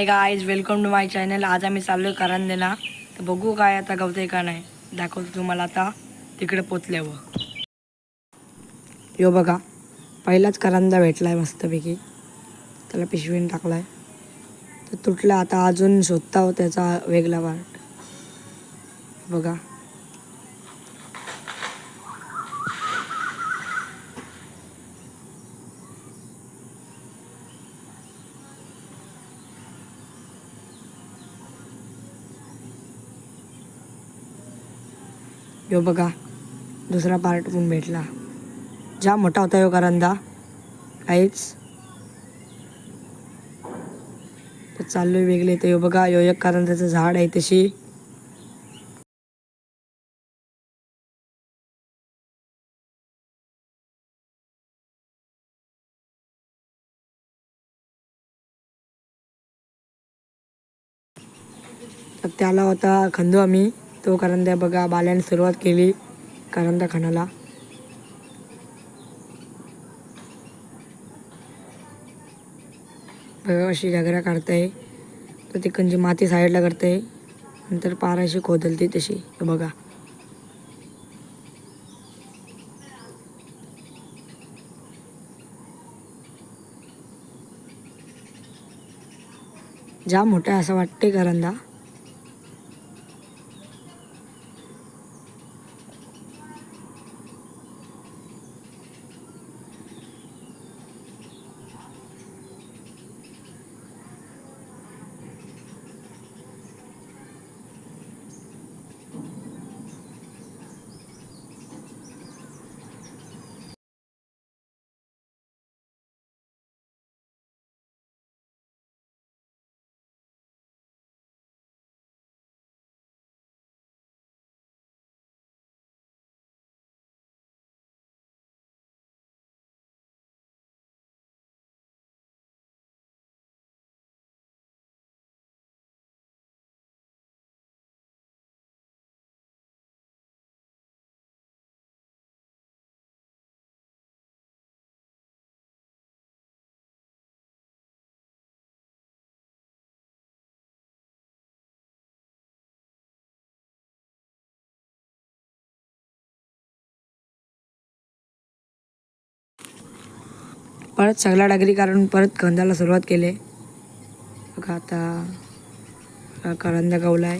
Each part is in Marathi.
Hi guys welcome to my channel आज आम्ही चाललोय करंदेला. तर बघू काय आता गवतंय का नाही. दाखवतो तुम्हाला आता. तिकडे पोचल्यावर. यो बघा पहिलाच करंदा भेटलाय मस्तपैकी. त्याला पिशवीने टाकलाय. तर तुटला आता अजून शोधता हो त्याचा वेगळा वाट बघा. यो बघा दुसरा पार्ट पण भेटला. जा मोठा होता यो करंदा काहीच तर चाललोय वेगळे तर यो बघा यो एक करंदाचं झाड आहे तशी. तर त्याला होता खंदू आम्ही. तो करंद्या बघा बाल्याने सुरुवात केली करंदा खाण्याला बघा अशी घागरा काढताय. तर तिकडची माती साईडला करते नंतर पाराशी खोदलते तशी. बघा. जाम मोठा आहे असं वाटते करंदा परत सगळा डागरी काढून परत खंदाला सुरुवात केली. बघा आता करंदा गवला आहे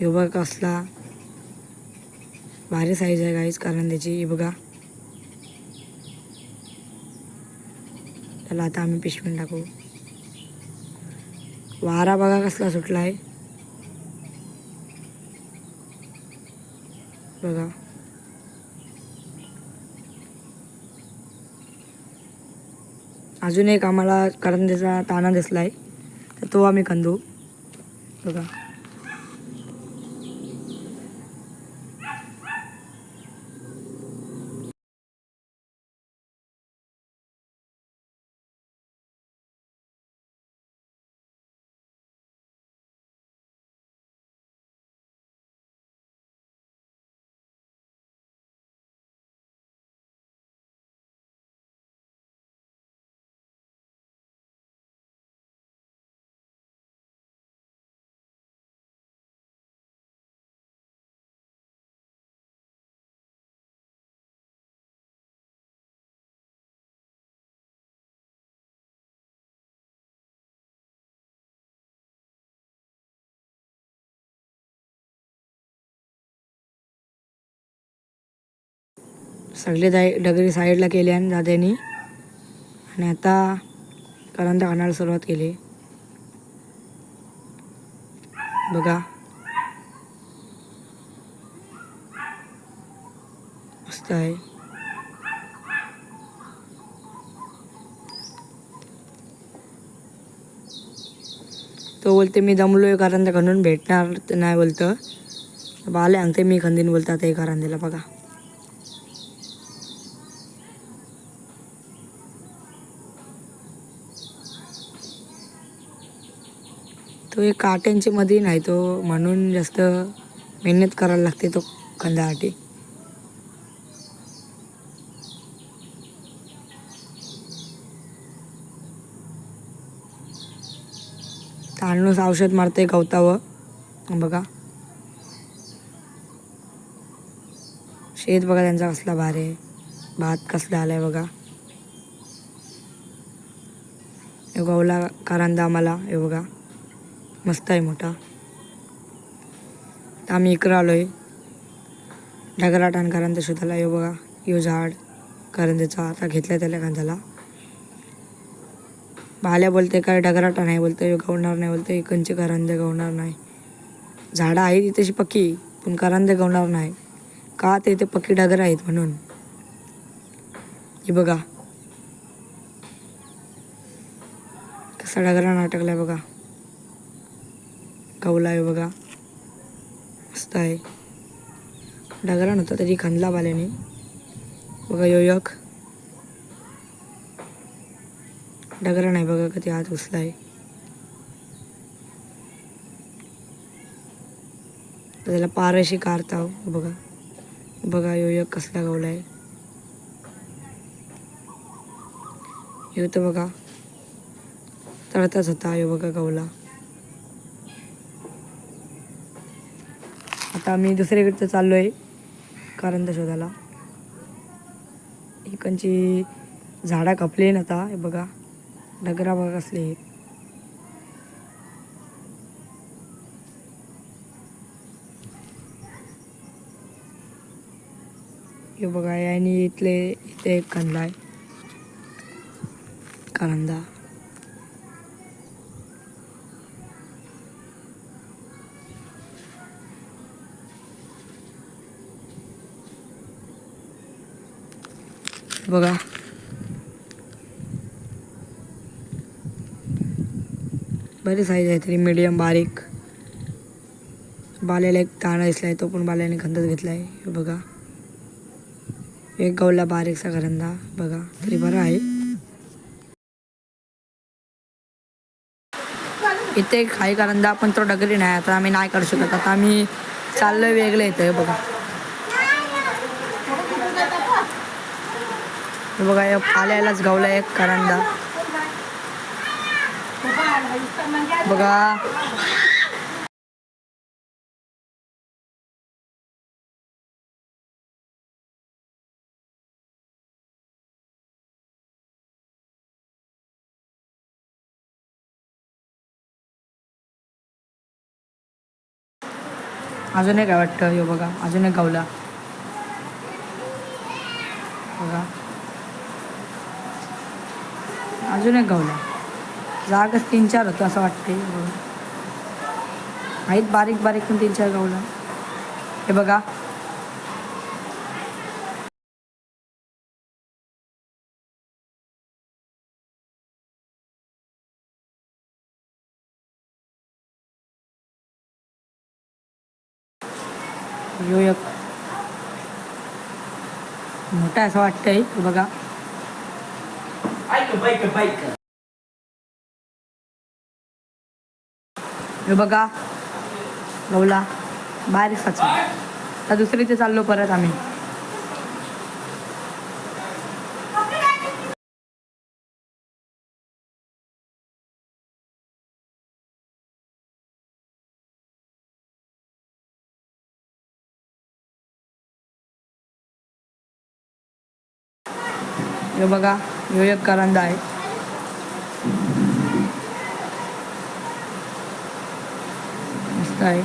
हे बघा कसला भारी साईज आहे गाईज करंद्याची हे बघा. त्याला आता आम्ही पिशवीन टाकू. वारा बघा कसला सुटला आहे बघा अजून एक आम्हाला करंदीचा ताना दिसला आहे तर तो आम्ही खंदू. बघा. सगळे दाय डगरी साईडला केले आणि दाद्यानी आणि आता करंदा आणायला सुरुवात केली. बघा. मस्त आहे. तो बोलते मी दमलोय करंदा खणून भेटणार तर नाही बोलतं. बाले आणते मी खंदीन बोलतात ते करंदीला बघा. तो एक काट्यांची मध्ये नाही तो म्हणून जास्त मेहनत करायला लागते तो कंदासाठी तांडूस औषध मारते गवतावर. बघा. शेत बघा त्यांचा कसला भार आहे. भात कसला आलाय बघा. गवला करांदा आम्हाला हे बघा. मस्त आहे मोठा. तर आम्ही इकडं आलो आहे ढगराट आणि शोधाला शोधायला बघा. यो झाड. करंदीचा आता घेतला त्याला कांद्याला. भाल्या बोलते काय डगराटा नाही बोलते गवणार नाही बोलते इकडचे करंदे गवणार नाही. झाडं आहेत तशी पक्की पण करंदे गवणार नाही. का ते इथे पक्की डगर आहेत म्हणून? हे बघा. कसा डगरा नाटकलाय बघा. गवला आहे बघा. मस्त आहे. डगरा नव्हता तरी खंदला बाल्याने बघा योयक डगरा नाही बघा कधी हात घुसला आहे त्याला पारशी काढता हो बघा. बघा योयक कसला गवला आहे येऊ तर बघा तळताच होता यो बघा गवला. आता आम्ही दुसरीकडचं चाललो आहे कारंजा शोधायला इकडची झाडं कापले ना आता हे बघा. डगरा बघा असले आहेत. हे बघा आणि इथले इथे एक कांदा आहे. बघा. बरी साईज आहे तरी मीडियम बारीक. बाल्याला एक ताणा आहे तो पण बाल्याने खंदत घेतलाय. आहे बघा. एक गवला बारीकसा करंदा बघा. तरी बरा आहे. इथे काही करंदा पण तो डगरी नाही. आता आम्ही नाही काढू शकत. आता आम्ही चाललोय वेगळं येतं बघा. बघा आल्यालाच गावला एक करंदा बघा. अजून एक वाटतं हे बघा अजून एक गावला. बघा. अजून एक गावला जागच तीन चार होतं असं वाटते बघा आहेत बारीक बारीक पण तीन चार गावला. हे बघा. यो एक मोठा असं वाटतंय. बघा. हे बघा. हे बघा गवला आता दुसरी ते चाललो परत आम्ही. हे बघा. ह्यो एक करंदा आहे. मस्त आहे.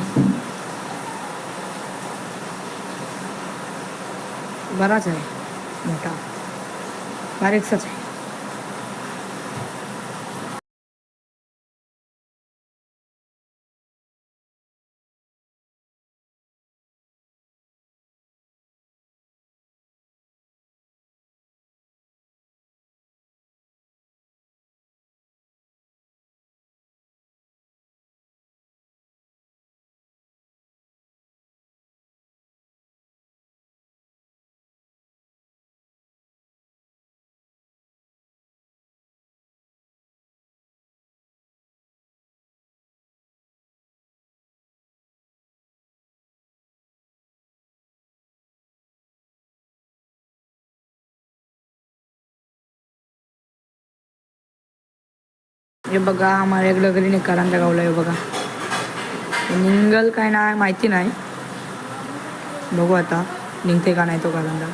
बराच आहे. मोठा. बारीकसाच आहे. हे बघा आम्हाला एक लगरीने करंदा गावला हे बघा. निंगल काय नाही माहिती नाही बघू आता निघते का नाही तो करंदा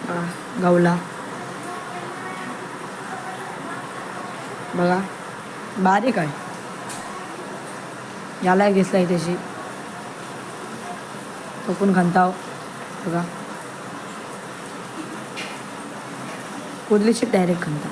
बघा गावला बघा अरे काय? याला घेतलाय त्याशी तो पण घंताव बघा. कुदलीची डायरेक्ट घंता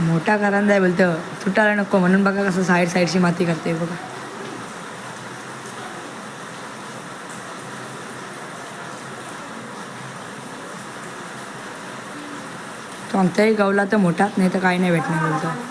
मोठा करंदा आहे बोलतं. तुटायला नको म्हणून बघा कसं साईड साईडची माती करते बघा. तो आमच्याही गावला तर मोठाच नाही तर काही नाही भेटणार बोलतो.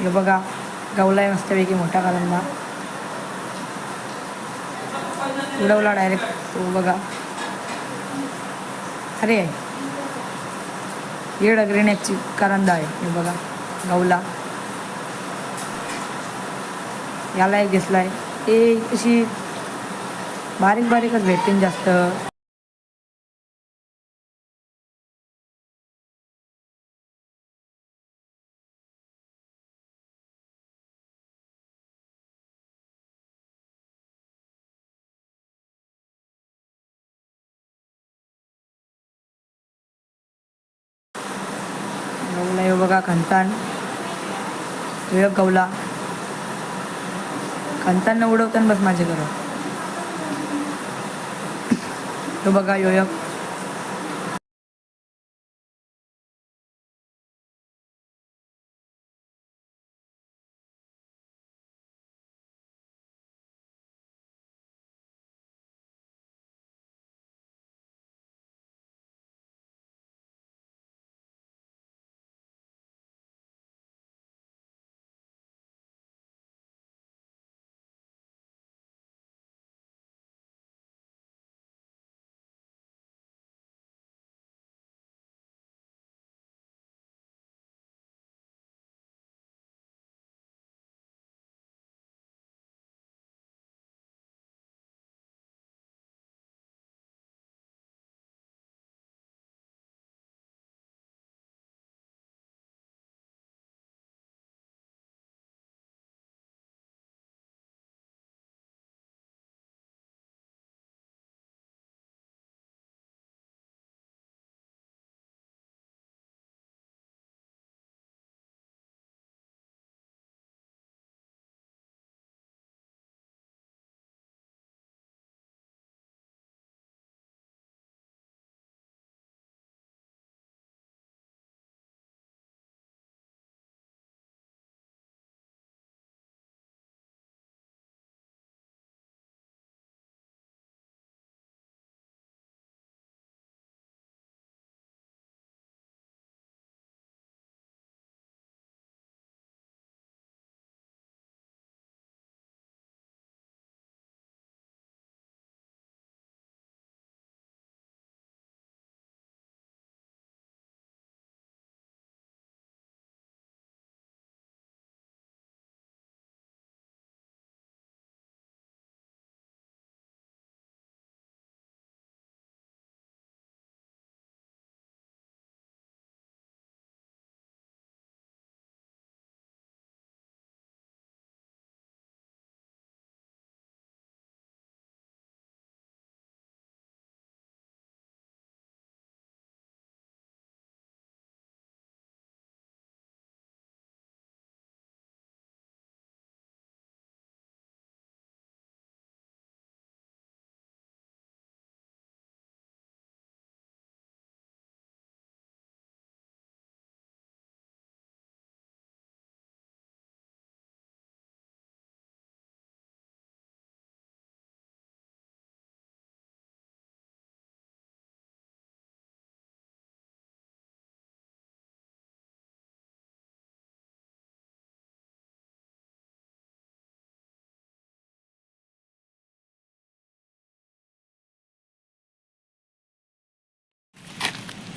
हे बघा गवलाय आहे मस्तपैकी मोठा करंदा उडवला डायरेक्ट तो बघा. अरे येड अग्रेण्याची करंदा आहे हे बघा गवला. याला एक घेतलाय. ते अशी बारीक बारीकच भेटतील जास्त. कौला कांतांना उडवताना बस माझे घर तो बघा योयक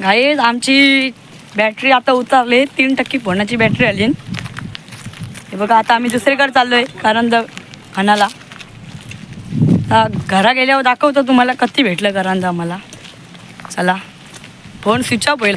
घाईच आमची बॅटरी आता उतरली. तीन टक्के फोनाची बॅटरी आली. हे बघा आता आम्ही दुसरीकडे चाललो आहे कारण हनाला आता घरा गेल्यावर दाखवतो तुम्हाला कधी भेटलं करांदा आम्हाला. चला फोन स्विच ऑफ होईल.